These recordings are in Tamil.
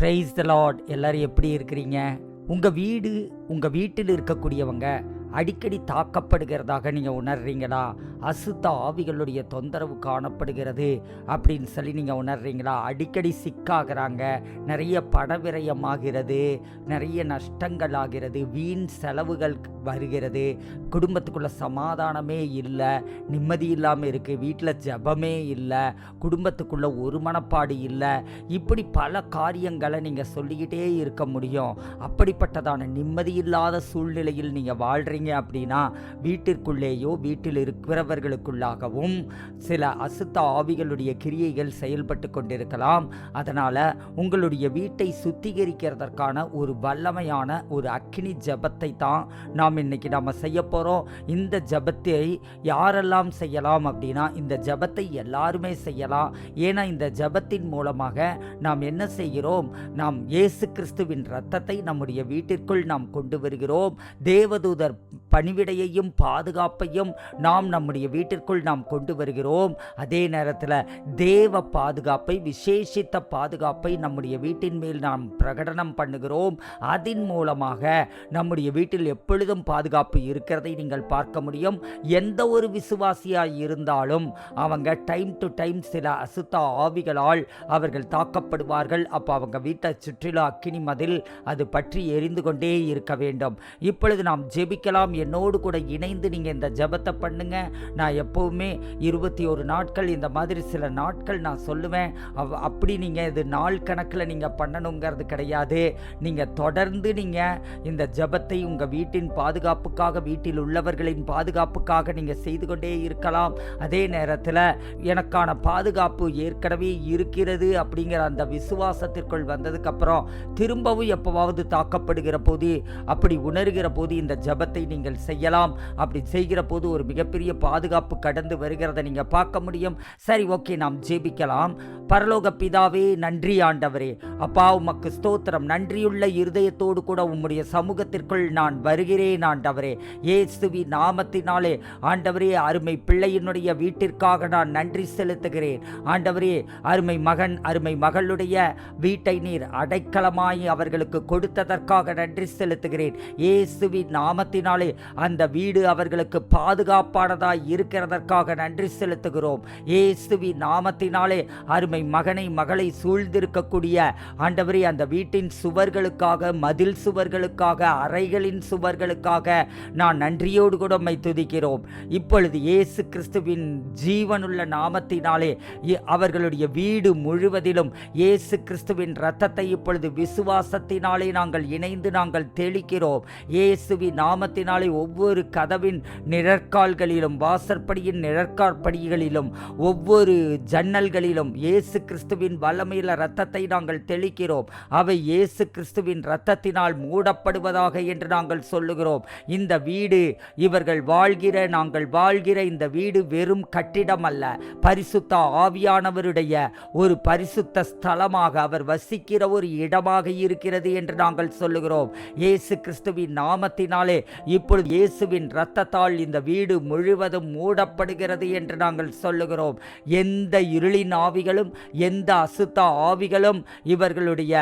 ப்ரைஸ் த லார்ட் எல்லோரும் எப்படி இருக்கிறீங்க? உங்கள் வீடு உங்கள் வீட்டில் இருக்கக்கூடியவங்க அடிக்கடி தாக்கப்படுகிறதாக நீங்கள் உணர்றீங்களா? அசுத்த ஆவிகளுடைய தொந்தரவு காணப்படுகிறது அப்படின்னு சொல்லி நீங்கள் உணர்றீங்களா? அடிக்கடி சிக்காகிறாங்க நிறைய பணவிரயமாகிறது நிறைய நஷ்டங்கள் ஆகிறது வீண் செலவுகள் வருகிறது குடும்பத்துக்குள்ள சமாதானமே இல்லை நிம்மதி இல்லாமல் இருக்குது வீட்டில் ஜெபமே இல்லை குடும்பத்துக்குள்ள ஒரு மனப்பாடு இல்லை இப்படி பல காரியங்களை நீங்கள் சொல்லிக்கிட்டே இருக்க முடியும். அப்படிப்பட்டதான நிம்மதி இல்லாத சூழ்நிலையில் நீங்கள் வாழ்கிறீங்க அப்படின்னா வீட்டிற்குள்ளேயோ வீட்டில் இருக்கிறவர்களுக்குள்ளாகவும் சில அசுத்த ஆவிகளுடைய கிரியைகள் செயல்பட்டு கொண்டிருக்கலாம். அதனால் உங்களுடைய வீட்டை சுத்திகரிக்கிறதற்கான ஒரு வல்லமையான ஒரு அக்கினி ஜபத்தை தான் நாம் இன்னைக்கு நம்ம செய்ய போகிறோம் இந்த ஜபத்தை யாரெல்லாம் செய்யலாம் அப்படின்னா இந்த ஜபத்தை எல்லாருமே செய்யலாம். ஏன்னா இந்த ஜபத்தின் மூலமாக நாம் என்ன செய்கிறோம்? நாம் இயேசு கிறிஸ்துவின் ரத்தத்தை நம்முடைய வீட்டிற்குள் நாம் கொண்டு வருகிறோம். தேவதூதர் பணிவிடையையும் பாதுகாப்பையும் நாம் நம்முடைய வீட்டிற்குள் நாம் கொண்டு வருகிறோம். அதே நேரத்தில் தேவ பாதுகாப்பை விசேஷித்த பாதுகாப்பை நம்முடைய வீட்டின் மேல் நாம் பிரகடனம் பண்ணுகிறோம். அதன் மூலமாக நம்முடைய வீட்டில் எப்பொழுதும் பாதுகாப்பு இருக்கிறதை நீங்கள் பார்க்க முடியும். எந்த ஒரு விசுவாசியாக இருந்தாலும் அவங்க டைம் டு டைம் சில அசுத்த ஆவிகளால் அவர்கள் தாக்கப்படுவார்கள். அப்போ அவங்க வீட்டை சுற்றிலும் அக்கினி மதில் அது பற்றி எரிந்து கொண்டே இருக்க வேண்டும். இப்பொழுது நாம் ஜெபிக்கலாம். என்னோடு கூட இணைந்து நீங்கள் இந்த ஜெபத்தை பண்ணுங்க. நான் எப்போவுமே இருபத்தி ஒரு நாட்கள் இந்த மாதிரி சில நாட்கள் நான் சொல்லுவேன். அவ் அப்படி நீங்கள் இது நாள் கணக்கில் நீங்கள் பண்ணணுங்கிறது கிடையாது. நீங்கள் தொடர்ந்து நீங்கள் இந்த ஜெபத்தை உங்கள் வீட்டின் பாதுகாப்புக்காக வீட்டில் உள்ளவர்களின் பாதுகாப்புக்காக நீங்கள் செய்து கொண்டே இருக்கலாம். அதே நேரத்தில் எனக்கான பாதுகாப்பு ஏற்கனவே இருக்கிறது அப்படிங்கிற அந்த விசுவாசத்திற்குள் வந்ததுக்கப்புறம் திரும்பவும் எப்போவாவது தாக்கப்படுகிற போது அப்படி உணர்கிற போது இந்த ஜபத்தை நீங்கள் செய்யலாம். அப்படி செய்கிற போது ஒரு மிகப்பெரிய பாதுகாப்பு கடந்து வருகிறத நீங்கள் பார்க்க முடியும். சரி ஓகே நாம் ஜெபிக்கலாம். பரலோக பிதாவே நன்றி ஆண்டவரே. அப்பா உமக்கு ஸ்தோத்திரம். நன்றியுள்ள இருதயத்தோடு கூட உம்முடைய சமூகத்திற்குள் நான் வருகிறேன் ஆண்டவரே. ஏசுவி நாமத்தினாலே ஆண்டவரே அருமை பிள்ளையினுடைய வீட்டிற்காக நான் நன்றி செலுத்துகிறேன். ஆண்டவரே அருமை மகன் அருமை மகளுடைய வீட்டை நீர் அடைக்கலமாய் அவர்களுக்கு கொடுத்ததற்காக நன்றி செலுத்துகிறேன். ஏசுவி நாமத்தினாலே அந்த வீடு அவர்களுக்கு பாதுகாப்பானதாய் இருக்கிறதற்காக நன்றி செலுத்துகிறோம். ஏசுவி நாமத்தினாலே அருமை மகனை மகளை சூழ்ந்திருக்கக்கூடிய ஆண்டவரே அந்த வீட்டின் சுவர்களுக்காக மதில் சுவர்களுக்காக அறைகளின் சுவர்களுக்காக நான் நன்றியோடு கூட துதிக்கிறோம். இப்பொழுது இயேசு கிறிஸ்துவின் ஜீவனுள்ள நாமத்தினாலே இ- அவர்களுடைய வீடு முழுவதிலும் இயேசு கிறிஸ்துவின் ரத்தத்தை இப்பொழுது விசுவாசத்தினாலே நாங்கள் இணைந்து நாங்கள் தெளிக்கிறோம். இயேசுவி நாமத்தின் நாமத்தினாலே ஒவ்வொரு கதவின் நிழற்கால்களிலும் வாசற்படியின் நிழற்காற்படிகளிலும் ஒவ்வொரு ஜன்னல்களிலும் இயேசு கிறிஸ்துவின் வல்லமையில இரத்தத்தை நாங்கள் தெளிக்கிறோம். அவை இயேசு கிறிஸ்துவின் இரத்தத்தினால் மூடப்படுவதாக என்று நாங்கள் சொல்லுகிறோம். இந்த வீடு இவர்கள் வாழ்கிற நாங்கள் வாழ்கிற இந்த வீடு வெறும் கட்டிடம் அல்ல. பரிசுத்த ஆவியானவருடைய ஒரு பரிசுத்த ஸ்தலமாக அவர் வசிக்கிற ஒரு இடமாக இருக்கிறது என்று நாங்கள் சொல்லுகிறோம். இயேசு கிறிஸ்துவின் நாமத்தினாலே இப்பொழுது இயேசுவின் இரத்தத்தால் இந்த வீடு முழுவதும் மூடப்படுகிறது என்று நாங்கள் சொல்லுகிறோம். எந்த இருளின் ஆவிகளும் எந்த அசுத்த ஆவிகளும் இவர்களுடைய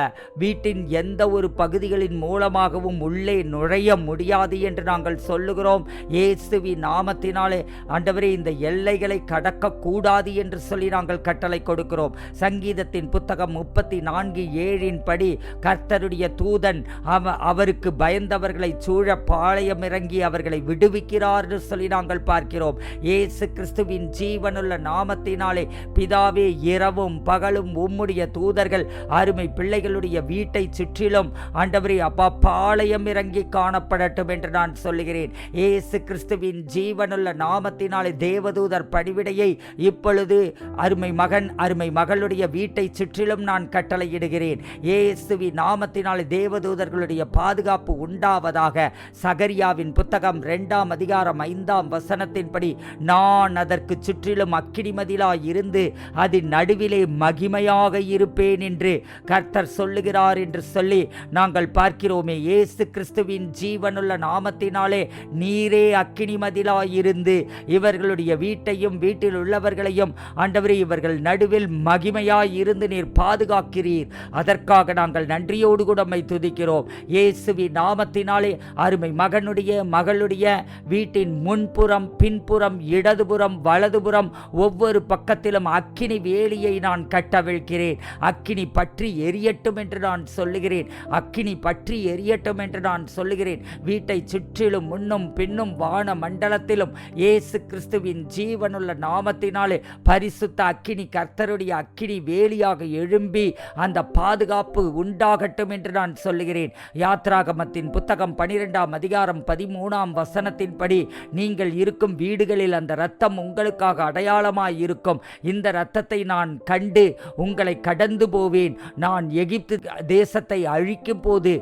வீட்டின் எந்த ஒரு பகுதிகளின் மூலமாகவும் உள்ளே நுழைய முடியாது என்று நாங்கள் சொல்லுகிறோம். இயேசுவின் நாமத்தினாலே ஆண்டவரே இந்த எல்லைகளை கடக்கக்கூடாது என்று சொல்லி நாங்கள் கட்டளை கொடுக்கிறோம். சங்கீதத்தின் புத்தகம் முப்பத்தி நான்கு ஏழின் படி கர்த்தருடைய தூதன் அவ அவருக்கு பயந்தவர்களை சூழ பாளையம் இறங்கி அவர்களை விடுவிக்கிறார் என்று சொல்லி நாங்கள் பார்க்கிறோம். இயேசு கிறிஸ்துவின் ஜீவனுள்ள நாமத்தினாலே பிதாவே இரவும் பகலும் உம்முடைய தூதர்கள் அருமை பிள்ளைகளுடைய வீட்டை சுற்றிலும் ஆண்டவரே அப்பா பாளையம் இறங்கி காணப்படட்டும் என்று நான் சொல்லுகிறேன். ஏசு கிறிஸ்துவின் ஜீவனுள்ள நாமத்தினாலே தேவதூதர் பணிவிடையை இப்பொழுது அருமை மகன் அருமை மகளுடைய வீட்டை சுற்றிலும் நான் கட்டளையிடுகிறேன். ஏசுவி நாமத்தினாலே தேவதூதர்களுடைய பாதுகாப்பு உண்டாவதாக சகரியா ஏசாயாவின் புத்தகம் ரெண்டாம் அதிகாரம் ஐந்தாம் வசனத்தின்படி நான் அதற்கு சுற்றிலும் அக்கினிமதிலாய் இருந்து அதன் நடுவிலே மகிமையாக இருப்பேன் என்று கர்த்தர் சொல்லுகிறார் என்று சொல்லி நாங்கள் பார்க்கிறோமே இயேசு கிறிஸ்துவின் ஜீவனுள்ள நாமத்தினாலே நீரே அக்கினிமதிலாய் இருந்து இவர்களுடைய வீட்டையும் வீட்டில் உள்ளவர்களையும் ஆண்டவரே இவர்கள் நடுவில் மகிமையாய் இருந்து நீர் பாதுகாக்கிறீர். அதற்காக நாங்கள் நன்றியோடு கூட துதிக்கிறோம். இயேசுவின் நாமத்தினாலே அருமை மகனுடைய மகளுடைய வீட்டின் முன்புறம் பின்புறம் இடதுபுறம் வலதுபுறம் ஒவ்வொரு பக்கத்திலும் அக்கினி வேலியை நான் கட்டவிழ்கிறேன். அக்கினி பற்றி எரியட்டும் என்று நான் சொல்லுகிறேன். அக்கினி பற்றி எரியட்டும் என்று நான் சொல்லுகிறேன். வீட்டை சுற்றிலும் முன்னும் பின்னும் வான மண்டலத்திலும் இயேசு கிறிஸ்துவின் ஜீவனுள்ள நாமத்தினாலே பரிசுத்த அக்கினி கர்த்தருடைய அக்கினி வேலியாக எழும்பி அந்த பாதுகாப்பு உண்டாகட்டும் என்று நான் சொல்லுகிறேன். யாத்ராகமத்தின் புத்தகம் பனிரெண்டாம் அதிகாரம் பதிமூணாம் வசனத்தின்படி நீங்கள் இருக்கும் வீடுகளில் அந்த இரத்தம் உங்களுக்காக அடையாளமாய் இருக்கும் இந்த இரத்தத்தை நான் கண்டு உங்களை கடந்து போவேன். நான் எகிப்து தேசத்தை அழிக்கும் போது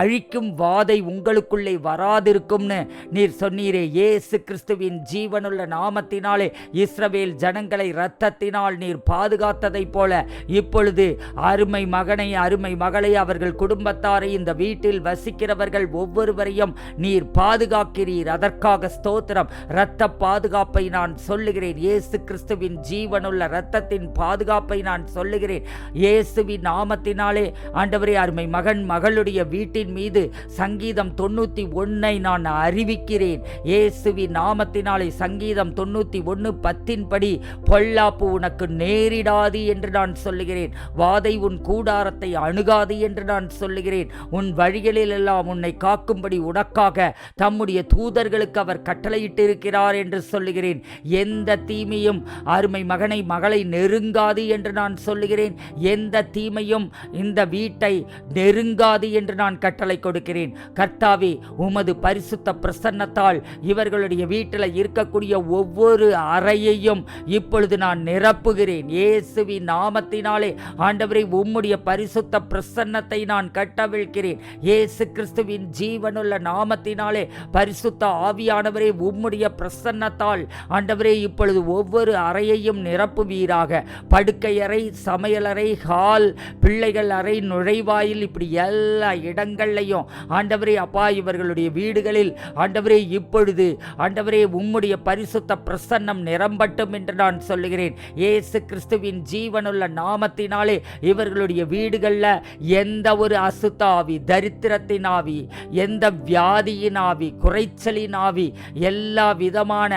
அழிக்கும் வாதை உங்களுக்குள்ளே வராதிருக்கும்னு நீர் சொன்னீரே. இயேசு கிறிஸ்துவின் ஜீவனுள்ள நாமத்தினாலே இஸ்ரவேல் ஜனங்களை இரத்தத்தினால் நீர் பாதுகாத்ததைப் போல இப்பொழுது அருமை மகனை அருமை மகளை அவர்கள் குடும்பத்தாரை இந்த வீட்டில் வசிக்கிறவர்கள் ஒவ்வொருவரையும் நீர் பாதுகாக்கிறீர். அதற்காக ஸ்தோத்திரம். இரத்த பாதுகாப்பை நான் சொல்லுகிறேன். இயேசு கிறிஸ்துவின் ஜீவனுள்ள இரத்தத்தின் பாதுகாப்பை நான் சொல்லுகிறேன். இயேசுவின் நாமத்தினாலே ஆண்டவரே அருமை மகன் மகளுடைய வீட்டின் மீது சங்கீதம் தொண்ணூற்றி ஒன்னை நான் அறிவிக்கிறேன். இயேசுவின் நாமத்தினாலே சங்கீதம் தொண்ணூற்றி ஒன்று பத்தின்படி பொல்லாப்பு உனக்கு நேரிடாது என்று நான் சொல்லுகிறேன். வாதை உன் கூடாரத்தை அணுகாது என்று நான் சொல்லுகிறேன். உன் வழிகளில் எல்லாம் உன்னை காக்கும்படி உனக்காக தம்முடைய தூதர்களுக்கு அவர் கட்டளையிட்டிருக்கிறார் என்று சொல்லுகிறேன். எந்த தீமையும் அருமை மகனை மகளை நெருங்காது என்று நான் சொல்லுகிறேன். எந்த தீமையும் இந்த வீட்டை நெருங்காது என்று நான் கட்டளை கொடுக்கிறேன். கர்த்தாவே உமது பரிசுத்த பிரசன்னத்தால் இவர்களுடைய வீட்டில் இருக்கக்கூடிய ஒவ்வொரு அறையையும் இப்பொழுது நான் நிரப்புகிறேன். இயேசுவின் நாமத்தினாலே ஆண்டவரை உம்முடைய பரிசுத்த பிரசன்னத்தை நான் கட்டவிழ்கிறேன் இயேசு கிறிஸ்துவின் ஜீவனுள்ள நாமத்தினால் பரிசுத்த ஆவியானவரே உம்முடைய பிரசன்னத்தால் ஆண்டவரே இப்பொழுது ஒவ்வொரு அறையையும் நிரப்புவீராக. படுக்கை அறை சமையலறை ஹால் பிள்ளைகள் அறை நுழைவாயில் இப்படி எல்லா இடங்கள்லையும் ஆண்டவரே அப்பா இவர்களுடைய வீடுகளில் ஆண்டவரே இப்பொழுது ஆண்டவரே உம்முடைய பரிசுத்த பிரசன்னம் நிரம்பட்டும் என்று நான் சொல்லுகிறேன். இயேசு கிறிஸ்துவின் ஜீவனுள்ள நாமத்தினாலே இவர்களுடைய வீடுகளில் எந்த ஒரு அசுத்த ஆவி தரித்திரத்தின் ஆவி எந்த வியாதியின் ஆவி குறைச்சலின் ஆவி எல்லா விதமான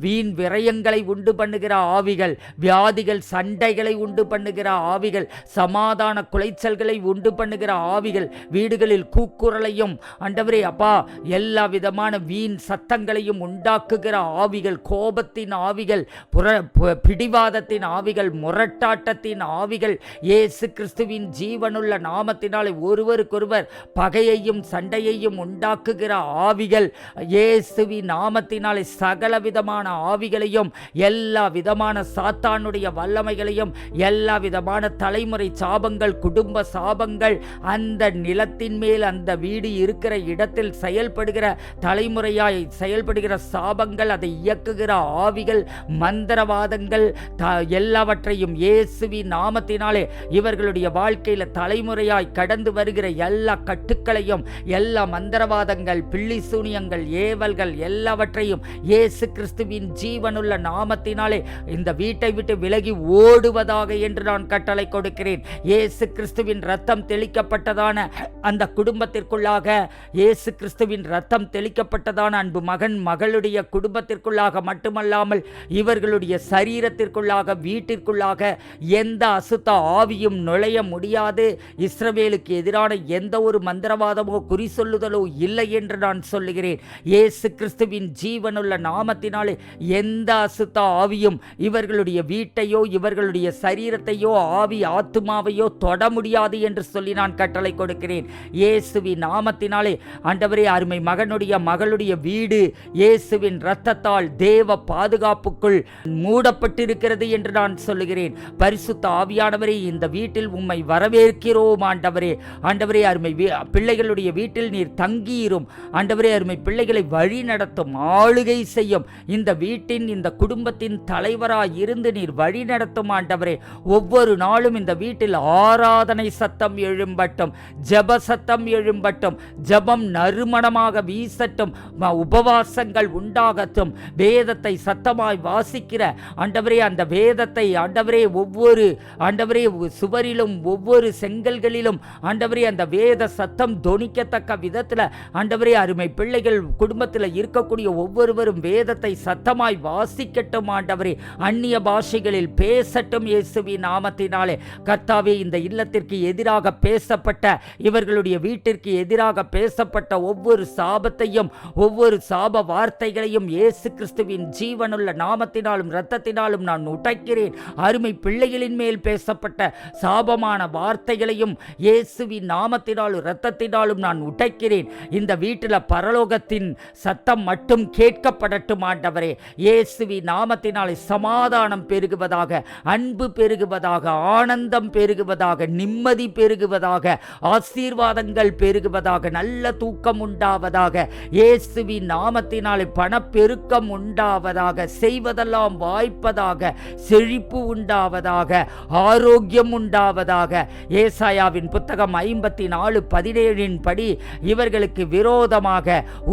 வீண் விரயங்களை உண்டு பண்ணுகிற ஆவிகள் வியாதிகள் சண்டைகளை உண்டு பண்ணுகிற ஆவிகள் சமாதான குலைச்சல்களை உண்டு பண்ணுகிற ஆவிகள் வீடுகளில் கூக்குரலையும் ஆண்டவரே அப்பா எல்லா விதமான வீண் சத்தங்களையும் உண்டாக்குகிற ஆவிகள் கோபத்தின் ஆவிகள் புற பிடிவாதத்தின் ஆவிகள் முரட்டாட்டத்தின் ஆவிகள் இயேசு கிறிஸ்துவின் ஜீவனுள்ள நாமத்தினாலே ஒருவருக்கொருவர் பகையையும் சண்டையையும் உண்டாக்குகிற ஆவிகள் இயேசுவி நாமத்தினாலே சகல விதமான ஆவிகளையும் எல்லா விதமான சாத்தானுடைய வல்லமைகளையும் எல்லா விதமான தலைமுறை சாபங்கள் குடும்ப சாபங்கள் அந்த நிலத்தின் மேல் அந்த வீடு இருக்கிற இடத்தில் செயல்படுகிற தலைமுறையாய் செயல்படுகிற சாபங்கள் அதை இயக்குகிற ஆவிகள் மந்திரவாதங்கள் த- எல்லாவற்றையும் இயேசுவி நாமத்தினாலே இவர்களுடைய வாழ்க்கையில் தலைமுறையாய் கடந்து வருகிற எல்லா கட்டுக்களையும் எல்லா மந்திரவாதங்கள் பில்லி சூனியங்கள் ஏவல்கள் எல்லாவற்றையும் இயேசு கிறிஸ்துவின் ஜீவனுள்ள நாமத்தினாலே இந்த வீட்டை விட்டு விலகி ஓடுவதாக என்று நான் கட்டளை கொடுக்கிறேன். இயேசு கிறிஸ்துவின் ரத்தம் தெளிக்கப்பட்டதான அந்த குடும்பத்திற்குள்ளாக இயேசு கிறிஸ்துவின் ரத்தம் தெளிக்கப்பட்டதான அன்பு மகன் மகளுடைய குடும்பத்திற்குள்ளாக மட்டுமல்லாமல் இவர்களுடைய சரீரத்திற்குள்ளாக வீட்டிற்குள்ளாக எந்த அசுத்த ஆவியும் நுழைய முடியாது. இஸ்ரவேலுக்கு எதிரான எந்த ஒரு மந்திரவாதமோ குறி சொல்லுதலோ இல்லை என்று நான் சொல்லுகிறேன். இயேசு கிறிஸ்துவின் ஜீவனுள்ள நாமத்தினாலே எந்த அசுத்த ஆவியும் இவர்களுடைய வீட்டையோ இவர்களுடைய சரீரத்தையோ ஆவி ஆத்துமாவையோ தொட முடியாது என்று சொல்லி நான் கட்டளை கொடுக்கிறேன். இயேசுவின் நாமத்தினாலே ஆண்டவரே அருமை மகனுடைய மகளுடைய வீடு இயேசுவின் இரத்தத்தால் தேவ பாதுகாப்புக்குள் மூடப்பட்டிருக்கிறது என்று நான் சொல்லுகிறேன். பரிசுத்த ஆவியானவரே இந்த வீட்டில் உம்மை வரவேற்கிறோம் ஆண்டவரே. ஆண்டவரே அருமை பிள்ளைகளுடைய வீட்டில் நீர் தங்கியிரும். ஆண்டவரே அருமை பிள்ளைகளை வழி நடத்தும் ஆளுகை செய்யும். இந்த வீட்டின் இந்த குடும்பத்தின் தலைவராய் இருந்து நீர் வழி நடத்தும் ஆண்டவரே. ஒவ்வொரு நாளும் இந்த வீட்டில் ஆராதனை சத்தம் எழும்பட்டும் ஜெப சத்தம் எழும்பட்டும் ஜெபம் நறுமணமாக வீசட்டும் உபவாசங்கள் உண்டாகட்டும். வேதத்தை சத்தமாய் வாசிக்கிற ஆண்டவரே அந்த வேதத்தை ஆண்டவரே ஒவ்வொரு ஆண்டவரே சுவரிலும் ஒவ்வொரு செங்கல்களிலும் ஆண்டவரே அந்த வேத சத்தம் தொனிக்கத்தக்க விதத்தில் ஆண்டவரே அருமை பிள்ளைகள் குடும்பத்தில் இருக்கக்கூடிய ஒவ்வொருவரும் வேதத்தை சத்தமாய் வாசிக்கட்டும் ஆண்டவரே. அந்நிய பாஷைகளில் பேசட்டும் இயேசுவி நாமத்தினாலே. கர்த்தாவே இந்த இல்லத்திற்கு எதிராக பேசப்பட்ட இவர்களுடைய வீட்டிற்கு எதிராக பேசப்பட்ட ஒவ்வொரு சாபத்தையும் ஒவ்வொரு சாப வார்த்தைகளையும் இயேசு கிறிஸ்துவின் ஜீவனுள்ள நாமத்தினாலும் இரத்தத்தினாலும் நான் உடைக்கிறேன். அருமை பிள்ளைகளின் மேல் பேசப்பட்ட சாபமான வார்த்தைகளையும் இயேசுவின் நாமத்தினாலும் இரத்தத்தினாலும் நான் உடைக்கிறேன். இந்த வீட்டில் பரலோகத்தின் சத்தம் மட்டும் கேட்கப்படட்டும் ஆண்டவரே. இயேசுவி நாமத்தினாலே சமாதானம் பெருகுவதாக அன்பு பெருகுவதாக ஆனந்தம் பெருகுவதாக நிம்மதி பெருகுவதாக ஆசீர்வாதங்கள் பெருகுவதாக நல்ல தூக்கம் உண்டாவதாக இயேசுவி நாமத்தினாலே பணப்பெருக்கம் உண்டாவதாக செய்வதெல்லாம் வாய்ப்பதாக செழிப்பு உண்டாவதாக ஆரோக்கியம் உண்டாவதாக. ஏசாயாவின் புத்தகம் ஐம்பத்தி நாலு பதினேழின் படி இவர்களுக்கு விரோதமாக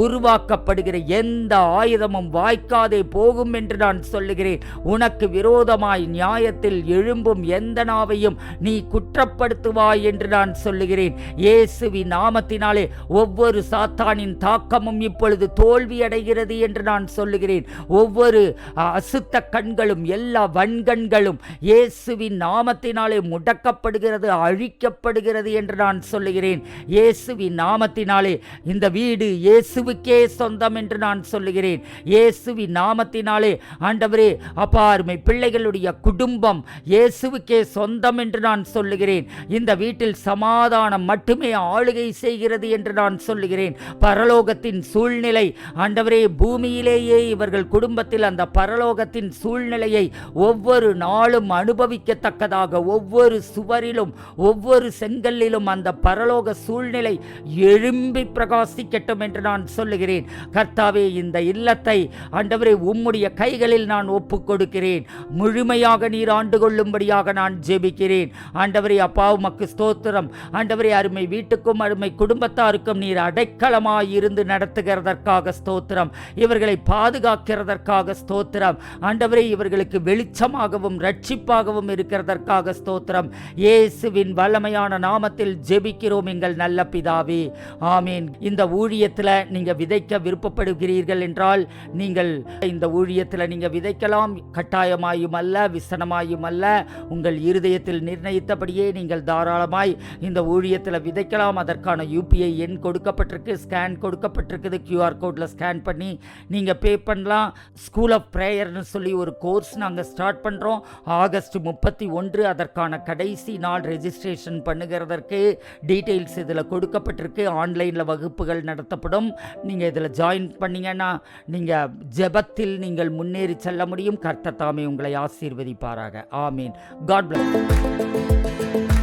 உருவாக்கப்படுகிற எந்த ஆயுதமும் வாய்க்காதே போகும் என்று நான் சொல்லுகிறேன். உனக்கு விரோதமாய் நியாயத்தில் எழும்பும் எந்த நாவையும் நீ குற்றப்படுத்துவாய் என்று நான் சொல்லுகிறேன். இயேசுவி நாமத்தினாலே ஒவ்வொரு சாத்தானின் தாக்கமும் இப்பொழுது தோல்வி அடைகிறது என்று நான் சொல்லுகிறேன். ஒவ்வொரு அசுத்த கண்களும் எல்லா வன்கண்களும் இயேசுவின் நாமத்தினாலே முடக்கப்படுகிறது அழிக்கப்படுகிறது என்று நான் சொல்லுகிறேன். இயேசுவின் நாமத்தினாலே இந்த வீடு இயேசுவுக்கே சொந்தம் என்று நான் சொல்லுகிறேன். இயேசுவி நாமத்தினாலே ஆண்டவரே அப்பா அருமை பிள்ளைகளுடைய குடும்பம் இயேசுவுக்கே சொந்தம் என்று நான் சொல்லுகிறேன். இந்த வீட்டில் சமாதானம் மட்டுமே ஆளுகை செய்கிறது என்று நான் சொல்லுகிறேன். பரலோகத்தின் சூழ்நிலை ஆண்டவரே பூமியிலேயே இவர்கள் குடும்பத்தில் அந்த பரலோகத்தின் சூழ்நிலையை ஒவ்வொரு நாளும் அனுபவிக்கத்தக்கதாக ஒவ்வொரு சுவரிலும் ஒவ்வொரு செங்கல்லிலும் அந்த பரலோக சூழ்நிலை எழும்பி பிரகாசிக்கட்டும் வேண்டும் என்று நான் சொல்லுகிறேன். கர்த்தாவே இந்த இல்லத்தை ஆண்டவரே உம்முடைய கைகளில் நான் ஒப்புக் கொடுக்கிறேன் முழுமையாக நீர் ஆண்டு கொள்ளும்படியாக நான் ஜெபிக்கிறேன். ஆண்டவரே அப்பா உமக்கு ஸ்தோத்திரம். ஆண்டவரே அருமை வீட்டுக்கும் அருமை குடும்பத்தாருக்கும் நீர் அடைக்கலமாய் இருந்து நடத்துகிறதற்காக ஸ்தோத்திரம். இவர்களை பாதுகாக்கிறதற்காக ஸ்தோத்திரம். ஆண்டவரே இவர்களுக்கு வெளிச்சமாகவும் ரட்சிப்பாகவும் இருக்கிறதற்காக ஸ்தோத்திரம். இயேசுவின் வல்லமையான நாமத்தில் ஜெபிக்கிறோம் எங்கள் நல்ல பிதாவே. ஆமீன். இந்த ஊழிய ஊழியத்தில் நீங்கள் விதைக்க விருப்பப்படுகிறீர்கள் என்றால் நீங்கள் இந்த ஊழியத்தில் நீங்கள் விதைக்கலாம். கட்டாயமாயும் அல்ல விசனமாயும் அல்ல. உங்கள் இருதயத்தில் நிர்ணயித்தபடியே நீங்கள் தாராளமாய் இந்த ஊழியத்தில் விதைக்கலாம். அதற்கான யூபிஐ எண் கொடுக்கப்பட்டிருக்கு ஸ்கேன் கொடுக்கப்பட்டிருக்குது. கியூஆர் கோடில் ஸ்கேன் பண்ணி நீங்கள் பே பண்ணலாம். ஸ்கூல் ஆஃப் ப்ரேயர்னு சொல்லி ஒரு கோர்ஸ் நாங்கள் ஸ்டார்ட் பண்ணுறோம் ஆகஸ்ட் முப்பத்தி ஒன்று அதற்கான கடைசி நாள் ரெஜிஸ்ட்ரேஷன் பண்ணுகிறதற்கு டீட்டெயில்ஸ் இதில் கொடுக்கப்பட்டிருக்கு. ஆன்லைனில் வகுப்புகள் நடத்தப்படும். நீங்கள் இதில் ஜாயின் பண்ணீங்கன்னா நீங்கள் ஜெபத்தில் நீங்கள் முன்னேறி செல்ல முடியும். கர்த்த தாமே உங்களை ஆசீர்வதிப்பாராக. ஆமீன். God bless.